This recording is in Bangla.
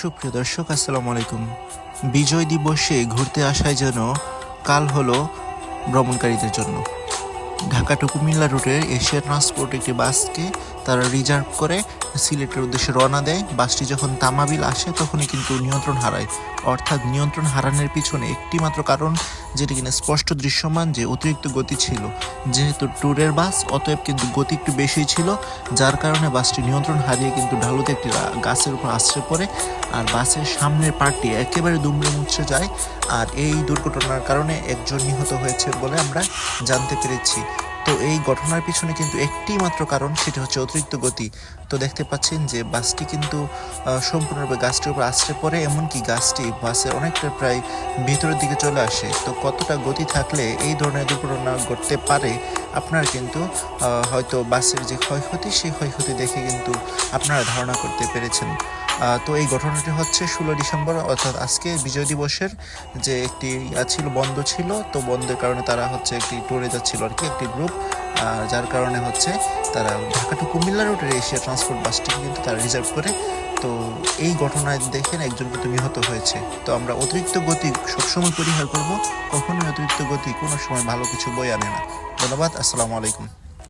সুপ্রিয় দর্শক আসসালামু আলাইকুম। বিজয় দিবসে ঘুরতে আসায় যেন কাল হলো ভ্রমণকারীদের জন্য। ঢাকা কুমিল্লা রুটের এশিয়া ট্রান্সপোর্ট একটি বাসকে তারা রিজার্ভ করে সিলেটের উদ্দেশ্যে রওনা দেয়। বাসটি যখন তামাবিল আসে, তখনই কিন্তু নিয়ন্ত্রণ হারায়। অর্থাৎ নিয়ন্ত্রণ হারানোর পিছনে একটি মাত্র কারণ, যেটি কিনা স্পষ্ট দৃশ্যমান যে অতিরিক্ত গতি ছিল। যেহেতু ট্যুরের বাস, অতএব কিন্তু গতি একটু বেশি ছিল, যার কারণে বাসটি নিয়ন্ত্রণ হারিয়ে কিন্তু ঢালুতে একটি গাছের উপর আশ্রয় পড়ে আর বাসের সামনের পার্টটি একেবারে দুমড়ে মুচড়ে যায়। আর এই দুর্ঘটনার কারণে একজন নিহত হয়েছে বলে আমরা জানতে পেরেছি। তো এই ঘটনার পিছনে কিন্তু একটি মাত্র কারণ, সেটি হচ্ছে অতিরিক্ত গতি। তো দেখতে পাচ্ছেন যে বাসটি কিন্তু সম্পূর্ণরূপে গাছটির উপর আশ্রয় পড়ে, এমনকি গাছটি বাসের অনেকটা প্রায় ভিতরের দিকে চলে আসে। তো কতটা গতি থাকলে এই ধরনের দুর্ঘটনা ঘটতে পারে, আপনার কিন্তু হয়তো বাসের যে ক্ষয়ক্ষতি, সেই ক্ষয়ক্ষতি দেখে কিন্তু আপনারা ধারণা করতে পেরেছেন। তো এই ঘটনাটি হচ্ছে ষোলো ডিসেম্বর, অর্থাৎ আজকে বিজয় দিবসের যে একটি ছিল, বন্ধ ছিল, তো বন্ধের কারণে তারা হচ্ছে একটি ট্যুরে যাচ্ছিল আর কি, একটি গ্রুপ যার কারণে হচ্ছে তারা ঢাকা টু কুমিল্লা রুটের এশিয়া ট্রান্সপোর্ট বাসটিকে কিন্তু তারা রিজার্ভ করে। তো এই ঘটনায় দেখেন একজন কিন্তু নিহত হয়েছে। তো আমরা অতিরিক্ত গতি সবসময় পরিহার করব, কখনোই অতিরিক্ত গতি কোনো সময় ভালো কিছু বই আনে না। ধন্যবাদ, আসসালামু আলাইকুম।